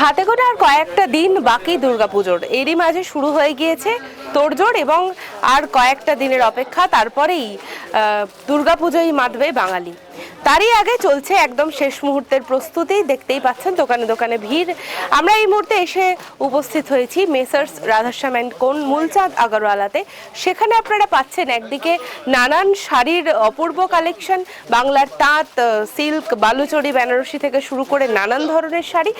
হাতে গোটা আর কয়েকটা দিন বাকি দুর্গাপুজোর। এরই মাঝে শুরু হয়ে গিয়েছে তোড়জোড় এবং আর কয়েকটা দিনের অপেক্ষা। তারপরেই দুর্গা দুর্গাপুজোই মাতবে বাঙালি। তারই আগে চলছে একদম শেষ মুহূর্তের প্রস্তুতি, দেখতেই পাচ্ছেন দোকানে দোকানে ভিড়। আমরা এই মুহূর্তে এসে উপস্থিত হয়েছি মেসার্স রাধাশ্যাম অ্যান্ড কোন মূলচাঁদ আগরওয়ালাতে। সেখানে আপনারা পাচ্ছেন একদিকে নানান শাড়ির অপূর্ব কালেকশন, বাংলার তাঁত সিল্ক, বালুচরি, বেনারসি থেকে শুরু করে নানান ধরনের শাড়ি।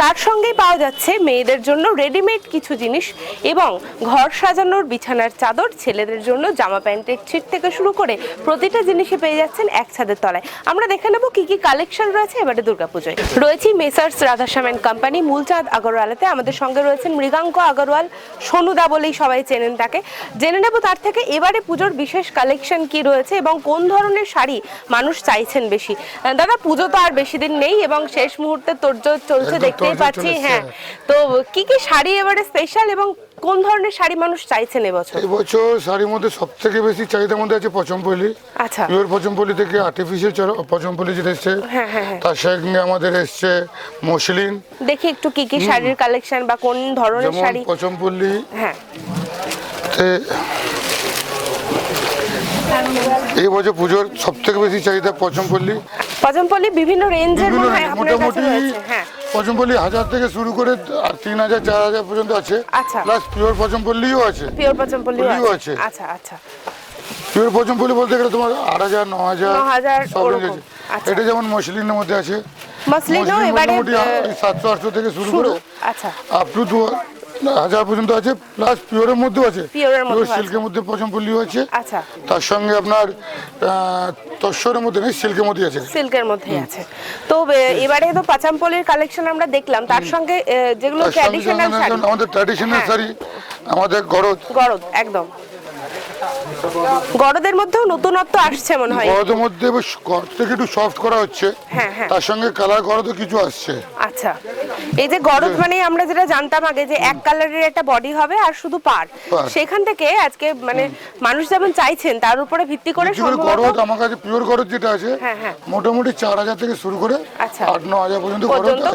তার সঙ্গেই পাওয়া যাচ্ছে মেয়েদের জন্য রেডিমেড কিছু জিনিস এবং ঘর সাজানোর বিছানার চাদর, ছেলেদের জন্য জামা প্যান্টের ছিট থেকে শুরু করে প্রতিটা জিনিসই পেয়ে যাচ্ছেন এক ছাদের তলায় আমরা দেখে নেব কি কি কালেকশন রয়েছে এবারে দুর্গাপুজোয়। রয়েছি Messrs Radhashyam and company Moolchand আগরওয়ালাতে আমাদের সঙ্গে রয়েছেন মৃগাঙ্ক আগরওয়াল সোনুদা বলেই সবাই চেনেন তাকে। জেনে নেব তার থেকে এবারে পুজোর বিশেষ কালেকশন কি রয়েছে এবং কোন ধরনের শাড়ি মানুষ চাইছেন বেশি। দাদা পুজো তো আর বেশি দিন নেই এবং শেষ মুহূর্তে তোর চলছে দেখতেই পাচ্ছি হ্যাঁ। তো কি কি শাড়ি এবারে স্পেশাল এবং কোন ধরনের শাড়ি মানুষ চাইছেন এবছর? এই বছর শাড়ির মধ্যে সব থেকে বেশি চাহিদার মধ্যে আছে পচমপল্লি আচ্ছা। পিওর পচমপল্লি থেকে আর্টিফিশিয়াল পচমপল্লি যেটা এসছে হ্যাঁ, হ্যাঁ, হ্যাঁ। তার সঙ্গে আমাদের এসছে মসলিন। দেখি একটু কি কি শাড়ির কালেকশন বা কোন ধরনের যেমন শাড়ি? পচমপল্লি হ্যাঁ। এই বছর পুজোর সব থেকে বেশি চাহিদা পচমপল্লি পজমপল্লি বিভিন্ন রেঞ্জের মনে হয় আপনার কাছে রয়েছে হ্যাঁ। পচমপল্লি হাজার থেকে শুরু করে তিন হাজার চার হাজার পর্যন্ত আছে আচ্ছা। প্লাস পিওর পচমপল্লিও আছে পিওর আছে। আচ্ছা আচ্ছা পিওর পচমপল্লি বলতে গেলে তোমার আট হাজার ন হাজার সব। আছে। আচ্ছা। এটা যেমন মসলিনের মধ্যে আছে মসলিন মোটামুটি সাতশো আটশো থেকে শুরু শুরু করে আচ্ছা আপ টু দু হাজার পর্যন্ত আছে প্লাস পিওরের মধ্যেও আছে। পিওর সিল্কের মধ্যে পচমপল্লিও আছে আচ্ছা। তার সঙ্গে আপনার তসরের মধ্যে নেই সিল্কের মধ্যে আছে। সিল্কের মধ্যে আছে। তো এবারে তো পাচামপল্লির কালেকশন আমরা দেখলাম। তার সঙ্গে যেগুলো ট্র্যাডিশনাল শাড়ি। আমাদের ট্র্যাডিশনাল হ্যাঁ। শাড়ি আমাদের গরদ। গরদ একদম। গরদের মধ্যেও নতুনত্ব আসছে মনে হয়। গরদের মধ্যে থেকে একটু সফট করা হচ্ছে। হ্যাঁ হ্যাঁ। তার সঙ্গে কালার গরদও কিছু আসছে। আচ্ছা। এই যে গরদ মানে আমরা যেটা জানতাম আগে যে এক কালারের একটা বডি হবে আর শুধু পার সেখান থেকে আজকে মানে মানুষ যেমন চাইছেন তার উপরে ভিত্তি করে গরদ আমার কাছে পিওর গরদ যেটা আছে হ্যাঁ, হ্যাঁ। মোটামুটি চার হাজার থেকে শুরু করে আচ্ছা। আট ন হাজার পর্যন্ত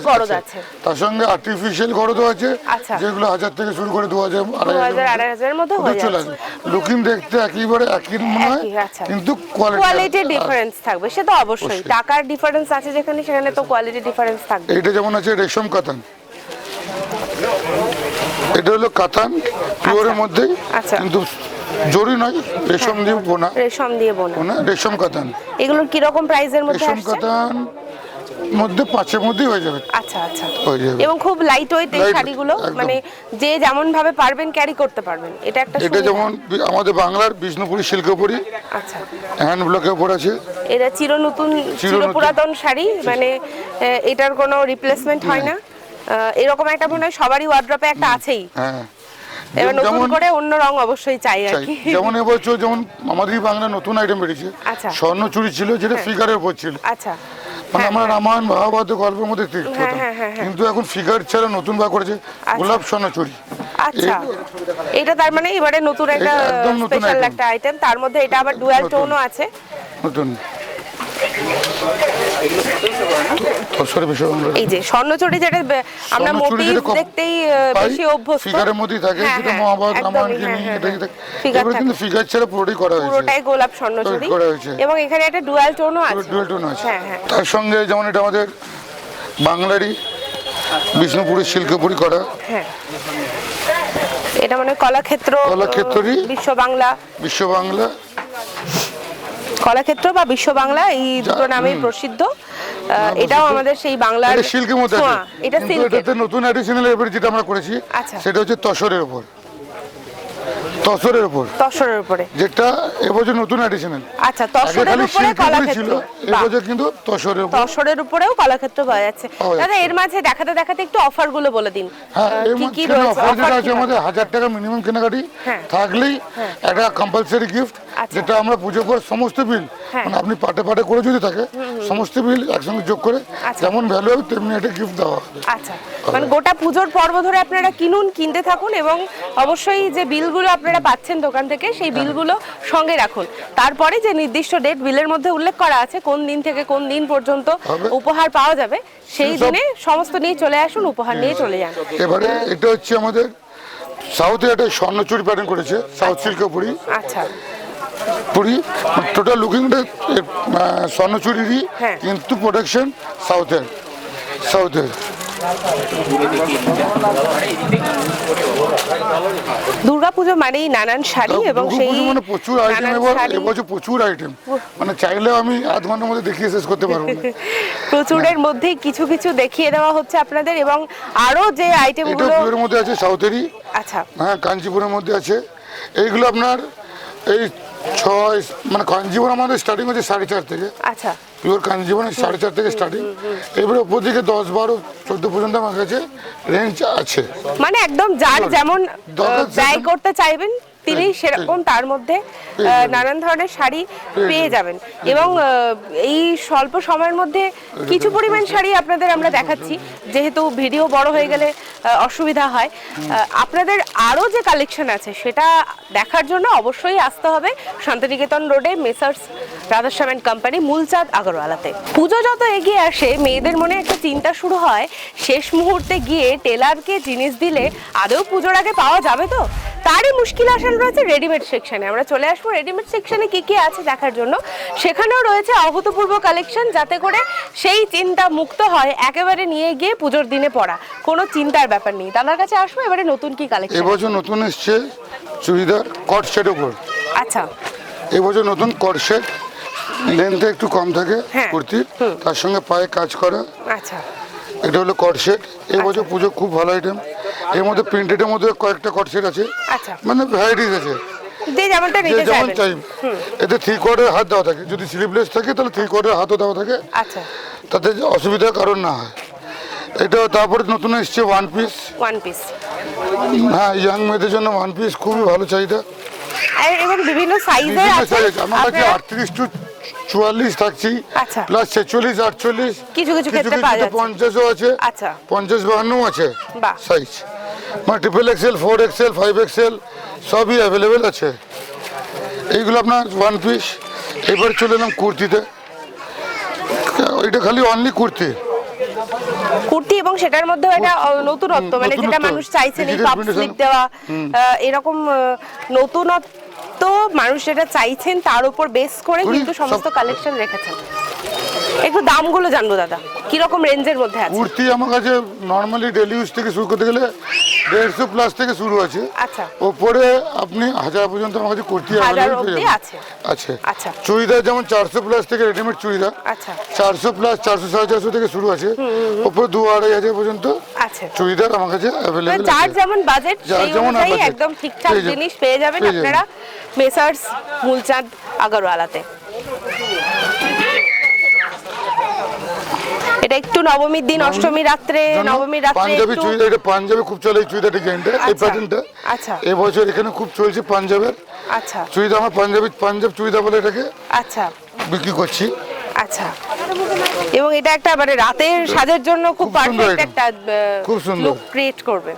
গরদ আছে। তার সঙ্গে আর্টিফিশিয়াল গরদও আছে আচ্ছা। যেগুলো হাজার থেকে শুরু করে দু হাজার দু হাজার আড়াই হাজারের মধ্যে হয়ে চলে যাচ্ছে আসে লুকিং দেখতে একেবারে একই মনে হয় আচ্ছা। কিন্তু কোয়ালিটি ডিফারেন্স থাকবে সে তো অবশ্যই। টাকার ডিফারেন্স আছে যেখানে সেখানে তো কোয়ালিটি ডিফারেন্স থাকবে এইটা যেমন আছে রেশম কাতান। এটা হলো কাতান পিওরের মধ্যে আচ্ছা। কিন্তু জরি নয় রেশম দিয়ে বোনা। রেশম দিয়ে বোনা। বোনা রেশম কাতান। এগুলোর কি রকম প্রাইসের মধ্যে রেশম কাতান মধ্যে পাঁচের মধ্যেই হয়ে যাবে। আচ্ছা আচ্ছা। হয়ে যাবে। এবং খুব লাইট ওয়েট এই শাড়িগুলো মানে যে যেমন ভাবে পারবেন ক্যারি করতে পারবেন। এটা একটা এটা যেমন আমাদের বাংলার বিষ্ণুপুরি সিল্কপুরি আচ্ছা। হ্যান্ড ব্লকের উপর আছে। এটা চির নতুন চির চিরনতুন। পুরাতন শাড়ি মানে এটার কোনো রিপ্লেসমেন্ট হয় না। এরকম একটা মনে হয় সবারই ওয়ার্ড্রপে একটা আছেই। হ্যাঁ। এবার নতুন করে অন্য রং অবশ্যই চাই আর কি। যেমন এবছর যেমন আমাদেরই বাংলা নতুন আইটেম বেরিয়েছে। আচ্ছা। স্বর্ণ চুরি ছিল যেটা ফিগারের উপর ছিল। আচ্ছা। মানে আমরা রামায়ণ মহাভারত গল্পের মধ্যে হ্যাঁ, হ্যাঁ, হ্যাঁ, হ্যাঁ। কিন্তু এখন ফিগার ছাড়া নতুন বার করেছে গোলাপ স্বর্ণ চুরি। আচ্ছা। এটা তার মানে এবারে নতুন একটা স্পেশাল একটা আইটেম তার মধ্যে এটা আবার ডুয়াল। টোনও আছে। নতুন। এই যে স্বর্ণচুরি যেটা আমরা মোটিভ দেখতেই বেশি অভ্যস্ত। ফিগারের মধ্যেই থাকে হ্যাঁ, হ্যাঁ, মহাভারত হ্যাঁ, এবার। কিন্তু ফিগার ছাড়া পুরোটাই করা হয়েছে। পুরোটাই গোলাপ এবং এখানে একটা ডুয়াল টোনও আছে। ডুয়েল টোন আছে। তার সঙ্গে যেমন এটা আমাদের বাংলারই বিষ্ণুপুরের শিল্পপুরি করা। হ্যাঁ। এটা মানে কলাক্ষেত্র কলাক্ষেত্রই। বিশ্ব বাংলা বিশ্ব বাংলা কলাক্ষেত্র বা বিশ্ব বাংলা এই দুটো নামেই প্রসিদ্ধ। এটাও আমাদের সেই বাংলার সিল্কের মধ্যে আছে। এটা এটাতে নতুন অ্যাডিশনাল এবার যেটা আমরা করেছি আচ্ছা। সেটা হচ্ছে তসরের উপর। তসরের উপর। তসরের উপরে। যেটা এবছর নতুন অ্যাডিশনাল আচ্ছা তসরের উপরে কলাক্ষেত্র। এবছর কিন্তু তসরের উপর। তসরের উপরেও কলাক্ষেত্র পাওয়া যাচ্ছে। দাদা এর মাঝে দেখাতে দেখাতে একটু অফারগুলো বলে দিন। হ্যাঁ এর কি কি রয়েছে? অফার যেটা আছে আমাদের হাজার টাকা মিনিমাম কেনাকাটি হ্যাঁ। থাকলেই একটা কম্পালসারি গিফট। যেটা আমরা পুজো করে সমস্ত বিল হ্যাঁ। মানে আপনি পাটে পাটে করে যদি থাকে সমস্ত বিল একসঙ্গে যোগ করে আচ্ছা। যেমন ভ্যালু হবে তেমনি একটা গিফট দেওয়া হবে। আচ্ছা। মানে গোটা পুজোর পর্ব ধরে আপনারা কিনুন কিনতে থাকুন এবং অবশ্যই যে বিলগুলো আপনারা পাচ্ছেন দোকান থেকে সেই বিলগুলো সঙ্গে রাখুন। তারপরে যে নির্দিষ্ট ডেট বিলের মধ্যে উল্লেখ করা আছে কোন দিন থেকে কোন দিন পর্যন্ত উপহার পাওয়া যাবে সেই দিনে সমস্ত নিয়ে চলে আসুন উপহার নিয়ে চলে যান। এবারে এটা হচ্ছে আমাদের সাউথে একটা স্বর্ণচুরি প্যাটার্ন করেছে সাউথ সিল্কপুরি আচ্ছা। পুরি টোটাল লুকিংটা স্বর্ণচুরিরই হ্যাঁ। কিন্তু প্রোডাকশন সাউথের সাউথের দুর্গাপুজো মানেই নানান শাড়ি এবং সেই মানে প্রচুর আইটেম এবছর প্রচুর আইটেম মানে চাইলেও আমি আধ ঘণ্টার মধ্যে দেখিয়ে শেষ করতে পারব প্রচুরের মধ্যেই কিছু কিছু দেখিয়ে দেওয়া হচ্ছে আপনাদের এবং আরও যে আইটেমগুলো পুজোর মধ্যে আছে সাউথেরই আচ্ছা। হ্যাঁ কাঞ্চিপুরের মধ্যে আছে। এইগুলো আপনার এই ছয় মানে কাঞ্জিবন আমাদের স্টার্টিং হচ্ছে সাড়ে চার থেকে। আচ্ছা। পিওর কাঞ্জিবন সাড়ে চার থেকে স্টার্টিং এবারে উপর দিকে দশ বারো চোদ্দ পর্যন্ত আমার কাছে রেঞ্জ আছে। মানে একদম যার যেমন ব্যয় করতে চাইবেন তিনি সেরকম তার মধ্যে নানান ধরনের শাড়ি পেয়ে যাবেন। যাবেন এবং এই স্বল্প সময়ের মধ্যে কিছু পরিমাণ শাড়ি আপনাদের আমরা দেখাচ্ছি। যেহেতু ভিডিও বড় হয়ে গেলে অসুবিধা হয়। আপনাদের আরও যে কালেকশন আছে সেটা দেখার জন্য অবশ্যই আসতে হবে শান্তিনিকেতন রোডে Messrs Radhashyam and company Moolchand আগরওয়ালাতে। পুজো যত এগিয়ে আসে মেয়েদের মনে একটা চিন্তা শুরু হয় শেষ মুহূর্তে গিয়ে টেলারকে জিনিস দিলে আদৌ পুজোর আগে পাওয়া যাবে তো? তারই মুশকিল আসান রয়েছে রেডিমেড সেকশনে আমরা চলে আসব রেডিমেড সেকশনে কি কি আছে দেখার জন্য। সেখানেও রয়েছে অভূতপূর্ব কালেকশন যাতে করে সেই চিন্তা মুক্ত হয় একেবারে নিয়ে গিয়ে পুজোর দিনে পড়া। কোনো চিন্তার ব্যাপার নেই। দাদার কাছে আসব এবারে নতুন কি কালেকশন এবছর নতুন এসছে চুড়িদার কট সেট উপর। আচ্ছা। এবছর নতুন কট সেট লেন্থে একটু কম থাকে হ্যাঁ। কুর্তির তার সঙ্গে পায়ে কাজ করা। আচ্ছা। এটা হলো কট সেট এই বছর পুজো খুব ভালো আইটেম এর মধ্যে প্রিন্টেডের মধ্যে কয়েকটা কট সেট আছে। আচ্ছা। মানে ভ্যারাইটিস আছে। যেমন চাই এতে থ্রি কোয়ার্টার হাত দেওয়া থাকে। যদি স্লিভলেস থাকে তাহলে থ্রি কোয়ার্টার হাতও দেওয়া থাকে। আচ্ছা। তাতে অসুবিধার কারণ না হয়। এটা তারপরে নতুন এসছে ওয়ান পিস ওয়ান পিস হ্যাঁ ইয়াং মেয়েদের জন্য ওয়ান পিস খুবই ভালো চাহিদা। এবং বিভিন্ন সাইজের আছে। আমার কাছে আপনারা- আটত্রিশ টু চুয়াল্লিশ থাকছি। আচ্ছা। প্লাস ছেচল্লিশ আটচল্লিশ। কিছু কিছু ক্ষেত্রে পাওয়া যাচ্ছে। পঞ্চাশও আছে। আচ্ছা। পঞ্চাশ বাহান্নও আছে বাহ। সাইজ মানে triple XL four XL five XL সবই অ্যাভেলেবেল আছে। এইগুলো আপনার ওয়ান পিস এবার চলে এলাম কুর্তিতে। এটা খালি অনলি কুর্তি। কুর্তি এবং সেটার মধ্যে আহ, নতুনত্ব মানে যেটা মানুষ চাইছেন এই পাপ স্লিপ দেওয়া এরকম নতুনত্ব মানুষ যেটা চাইছেন তার উপর বেস করে কিন্তু সমস্ত কালেকশন রেখেছেন। একটু দামগুলো জানব দাদা। কীরকম রেঞ্জের মধ্যে আছে? কুর্তি আমার কাছে নর্মালি ডেলি ইউজ থেকে শুরু করতে গেলে দেড়শো প্লাস থেকে শুরু আছে। আচ্ছা। ওপরে আপনি হাজার পর্যন্ত আমার কাছে কুর্তি আছে। আচ্ছা। চুড়িদার যেমন চারশো প্লাস থেকে রেডিমেড চুড়িদার আচ্ছা। চারশো প্লাস চারশো সাড়ে চারশো থেকে শুরু আছে। ওপরে দু আড়াই হাজার পর্যন্ত আচ্ছা। চুড়িদার আমার কাছে মানে অ্যাভেলেবেল যার যেমন বাজেট যার যেমন একদম ঠিকঠাক জিনিস পেয়ে যাবেন। আপনারা। মেসার্স মূলচাঁদ আগরওয়ালাতে এটা একটু নবমীর দিন অষ্টমী রাত্রে নবমীর রাত্রে পাঞ্জাবি চুড়িদার এটা পাঞ্জাবি খুব চলে এই চুড়িদার ডিজাইনটা এই আচ্ছা, প্যাটার্নটা আচ্ছা। এবছর এখানে খুব চলছে পাঞ্জাবের। আচ্ছা। চুড়িদার আমার পাঞ্জাবি পাঞ্জাব চুড়িদার বলে এটাকে আচ্ছা। বিক্রি করছি। আচ্ছা। এবং এটা একটা মানে রাতের সাজের জন্য খুব পারফেক্ট একটা খুব সুন্দর। ক্রিয়েট করবে।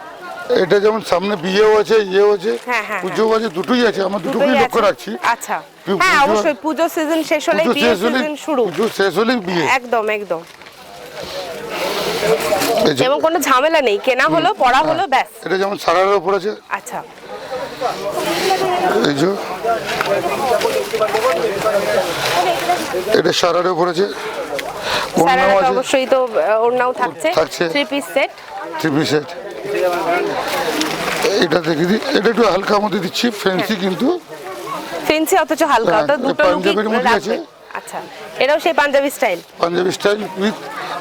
এটা যেমন সামনে বিয়েও আছে ইয়েও আছে হ্যাঁ, হ্যাঁ, আছে দুটোই আছে আমার দুটোকেই দুটোই লক্ষ্য। রাখছি। আচ্ছা। হ্যাঁ অবশ্যই পুজো সিজন শেষ হলে পুজো বিয়ে হলে সিজন শুরু। পুজো শেষ হলেই বিয়ে। একদম একদম। এবং কোনো ঝামেলা নেই। কেনা হলো পড়া হলো ব্যাস। এটা যেমন সারার ওপর আছে। আচ্ছা। এই যে এটা সারার ওপর আছে। স্যারেরা আছে। অবশ্যই তো ওড়নাও থাকছে। থ্রি পিস সেট থ্রি পিসের এটা দেখে এটা একটু হালকা মধ্যে দিচ্ছি ফ্যান্সি কিন্তু। ফেন্সি অথচ হালকা। হ্যাঁ, তো দুটো লুকই পাঞ্জাবির মধ্যে আছে। আচ্ছা। এটাও সেই Punjabi style Punjabi style with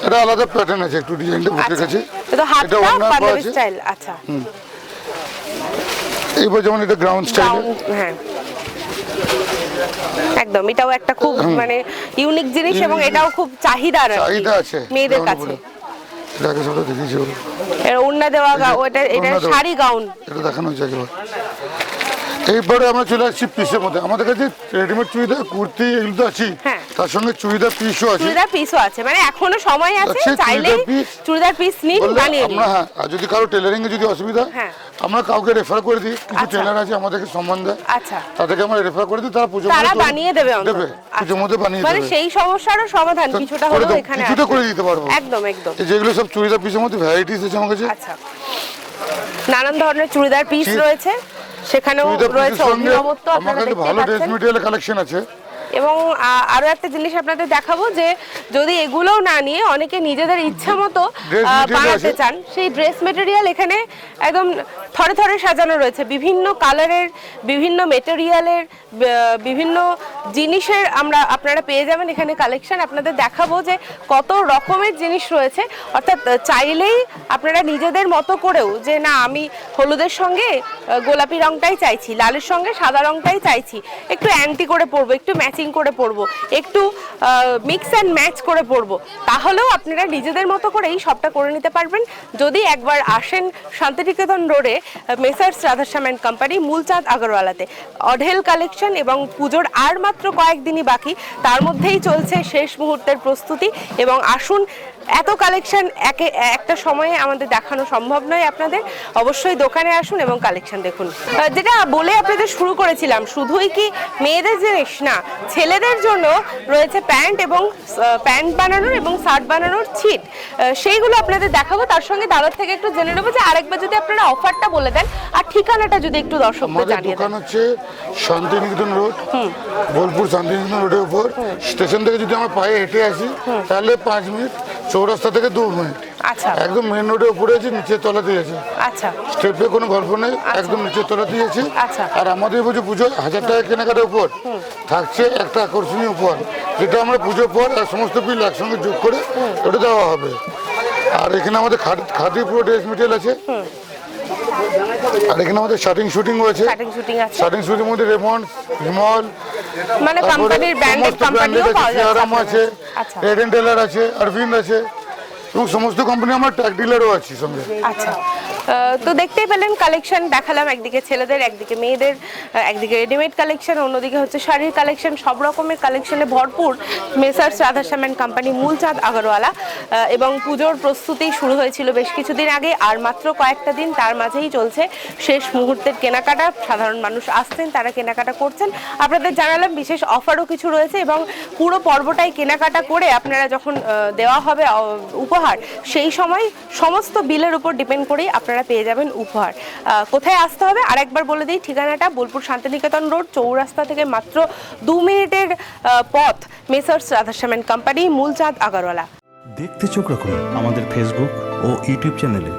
এটা আলাদা প্যাটার্ন আছে একটু ডিজাইনটা বুঝে আচ্ছা। গেছে। তো হাতটা পাঞ্জাবি স্টাইল আচ্ছা। এইবার যেমন এটা গ্রাউন্ড স্টাইল হ্যাঁ। একদম এটাও একটা খুব মানে ইউনিক জিনিস এবং এটাও খুব চাহিদার আর চাহিদা আছে মেয়েদের কাছে। এটা আগে সবটা দেখিয়েছি। এর ওড়না দেওয়া ওটা এটা শাড়ি গাউন এটা দেখানো একবার এইবারে আমরা চলে আসছি পিসের মধ্যে। আমাদের কাছে রেডিমেড চুড়িদার কুর্তি এগুলো তো আছে হ্যাঁ। তার সঙ্গে চুড়িদার পিসও আছে। চুড়িদার পিসও আছে। মানে এখনও সময় আছে আছে, চাইলেই চুড়িদার পিস নিন বানিয়ে নিন আমরা হ্যাঁ আর যদি কারও টেলারিং এ যদি অসুবিধা হ্যাঁ। আমরা কাউকে রেফার করে দিই। কিছু আচ্ছা। টেলার আছে আমাদেরকে সম্মান দেয়। আচ্ছা। তাদেরকে আমরা রেফার করে দিই তারা পুজো তারা বানিয়ে দেবে অন্তত। দেবে। পুজোর আচ্ছা। মধ্যে বানিয়ে মানে সেই সমস্যারও সমাধান কিছুটা দেব- এখানে কিছুটা করে দিতে পারব। একদম একদম। এই যেগুলো সব চুড়িদার পিসের মধ্যে ভ্যারাইটিস আছে আমার কাছে। আচ্ছা। নানান ধরনের চুড়িদার পিস রয়েছে। সেখানেও রয়েছে অভিনবত্ব আপনারা দেখতে ভালো ড্রেস পাচ্ছেন। মেটেরিয়াল কালেকশন আছে। এবং আরও একটা জিনিস আপনাদের দেখাবো যে যদি এগুলোও না নিয়ে অনেকে নিজেদের ইচ্ছা মতো বানাতে চান সেই ড্রেস মেটেরিয়াল এখানে একদম থরে থরে সাজানো রয়েছে। বিভিন্ন কালারের, বিভিন্ন মেটেরিয়ালের বিভিন্ন জিনিসের আমরা, আপনারা পেয়ে যাবেন এখানে কালেকশন আপনাদের দেখাবো যে কত রকমের জিনিস রয়েছে। অর্থাৎ চাইলেই আপনারা নিজেদের মতো করেও যে না, আমি হলুদের সঙ্গে গোলাপি রংটাই চাইছি, লালের সঙ্গে সাদা রংটাই চাইছি, একটু অ্যান্টি করে পরবো, একটু ম্যাচিং করে পরবো, একটু মিক্স অ্যান্ড ম্যাচ করে পরবো, তাহলেও আপনারা নিজেদের মতো করেই সবটা করে নিতে পারবেন। যদি একবার আসেন শান্তিনিকেতন রোডে Messrs Radhashyam and company Moolchand আগরওয়ালাতে। অঢেল কালেকশন এবং পুজোর আর মাত্র কয়েকদিনই বাকি। তার মধ্যেই চলছে শেষ মুহূর্তের প্রস্তুতি এবং আসুন, এত কালেকশন একে, একটা সময়ে আমাদের দেখানো সম্ভব নয় আপনাদের। অবশ্যই দোকানে আসুন এবং কালেকশন দেখুন। যেটা বলে আপনাদের শুরু করেছিলাম, শুধুই কি মেয়েদের জিনিস? না, ছেলেদের জন্য রয়েছে প্যান্ট এবং প্যান্ট বানানোর এবং শার্ট বানানোর ছিট। সেইগুলো আপনাদের দেখাবো। তার সঙ্গে দাদার থেকে একটু জেনে নেব যে আরেকবার যদি আপনারা অফারটা বলে দেন। আর ঠিকানাটা যদি একটু দর্শকদের আমাদের জানিয়ে দোকান দেন। হচ্ছে শান্তিনিকেতন রোড বোলপুর শান্তিনিকেতন রোডের উপর। স্টেশন থেকে যদি আমরা পায়ে হেঁটে আসি তাহলে পাঁচ মিনিট চৌরাস্তা থেকে দু মিনিট। আচ্ছা। একদম মেন রোডের উপরে আছে নিচের তলাতেই আছে। আচ্ছা। স্টেপে কোনো গল্প নেই একদম নিচের তলাতেই আছে। আচ্ছা। আর আমাদের পুজো পুজো হাজার টাকা কেনাকাটার উপর। থাকছে একটা আকর্ষণীয় উপহার। যেটা আমরা পুজোর পর আর সমস্ত বিল একসঙ্গে যোগ করে ওটা দেওয়া হবে। আর এখানে আমাদের খাদ- খাদি পুরো ড্রেস মেটেরিয়াল আছে। আর এখানে আমাদের শার্টিং শুটিংও আছে শাটিং শুটিং আছে। শার্টিং শুটিং মধ্যে রেমন্ড হিমল মানে কোম্পানির ব্র্যান্ডেড কোম্পানিও পাওয়া যায় আরাম আছে আচ্ছা। রেড এন্ড টেলার আছে অরবিন্দ আছে এবং সমস্ত কোম্পানি আমার ট্যাগ ডিলারও আছে সঙ্গে। আচ্ছা। তো দেখতেই পেলেন কালেকশন দেখালাম, একদিকে ছেলেদের, একদিকে মেয়েদের একদিকে রেডিমেড কালেকশন অন্যদিকে হচ্ছে শাড়ির কালেকশন সব রকমের কালেকশনে ভরপুর Messrs Radhashyam and company Moolchand Agarwala. এবং পুজোর প্রস্তুতি শুরু হয়েছিল বেশ কিছুদিন আগে, আর মাত্র কয়েকটা দিন তার মাঝেই চলছে শেষ মুহূর্তের কেনাকাটা। সাধারণ মানুষ আসছেন, তারা কেনাকাটা করছেন। আপনাদের জানালাম বিশেষ অফারও কিছু রয়েছে এবং পুরো পর্বটাই কেনাকাটা করে আপনারা যখন দেওয়া হবে উপহার, সেই সময় সমস্ত বিলের উপর ডিপেন্ড করেই আপনারা পেয়ে যাবেন উপহার। কোথায় আসতে হবে? আরেকবার বলে দিই, ঠিকানাটা বোলপুর শান্তিনিকেতন রোড, চৌরাস্তা থেকে মাত্র দু মিনিটের পথ। Messrs Radhashyam company, Moolchand Agarwala. দেখতে চোখ রাখুন আমাদের ফেসবুক ও ইউটিউব চ্যানেলে